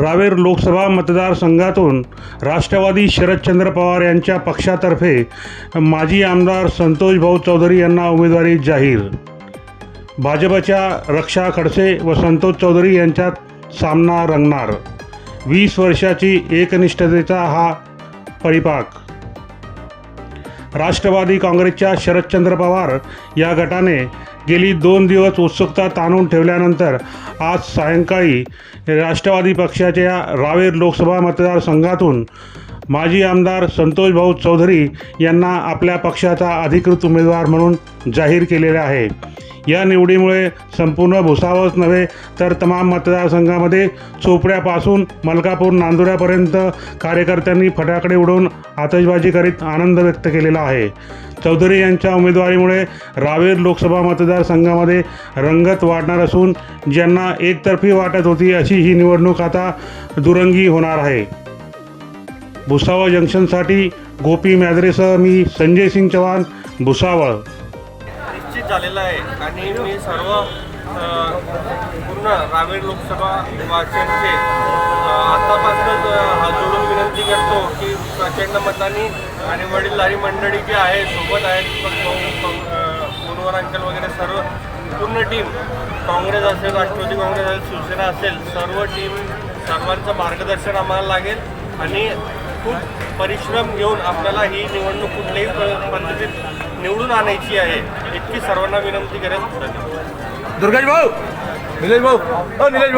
रावेर लोकसभा मतदारसंघातून राष्ट्रवादी शरदचंद्र पवार यांच्या पक्षातर्फे माजी आमदार संतोष भाऊ चौधरी यांना उमेदवारी जाहीर. भाजपच्या रक्षा खडसे व संतोष चौधरी यांच्यात सामना रंगणार. वीस वर्षाची एकनिष्ठतेचा हा परिपाक राष्ट्रवादी काँग्रेसच्या शरदचंद्र पवार या गटाने गेली दोन दिवस उत्सुकता ताणून ठेवल्यानंतर आज सायंकाळी राष्ट्रवादी पक्षाच्या रावेर लोकसभा मतदारसंघातून माजी आमदार संतोष भाऊ चौधरी यांना आपल्या पक्षाचा अधिकृत उमेदवार म्हणून जाहीर केलेले आहे. या निवडीमुळे संपूर्ण भुसावळच नव्हे तर तमाम मतदारसंघामध्ये चोपड्यापासून मलकापूर नांदुऱ्यापर्यंत कार्यकर्त्यांनी फटाकडे उडवून आतषबाजी करीत आनंद व्यक्त केलेला आहे. चौधरी यांच्या उमेदवारीमुळे रावेर लोकसभा मतदारसंघामध्ये रंगत वाढणार असून ज्यांना एकतर्फी वाटत होती अशी ही निवडणूक आता दुरंगी होणार आहे. भुसावळ जंक्शनसाठी गोपी मॅद्रेसह मी संजय सिंग चव्हाण भुसावळ. झालेला आहे. आणि मी सर्व पूर्ण रावेर लोकसभा वाचनचे आतापासूनच हात जोडून विनंती करतो की प्रचंड मतांनी आणि वडीलधारी मंडळी जी आहे सोबत आहेत पण अंकल वगैरे सर्व पूर्ण टीम काँग्रेस असेल राष्ट्रवादी काँग्रेस असेल शिवसेना असेल सर्व टीम सर्वांचं मार्गदर्शन आम्हाला लागेल. आणि खूप परिश्रम घेऊन आपल्याला ही निवडणूक कुठल्याही पद्धतीत निवडून आणायची आहे. इतकी सर्वांना विनंती करेल धन्यवाद भाऊ निलेश भाऊ. हो निलेश भाऊ.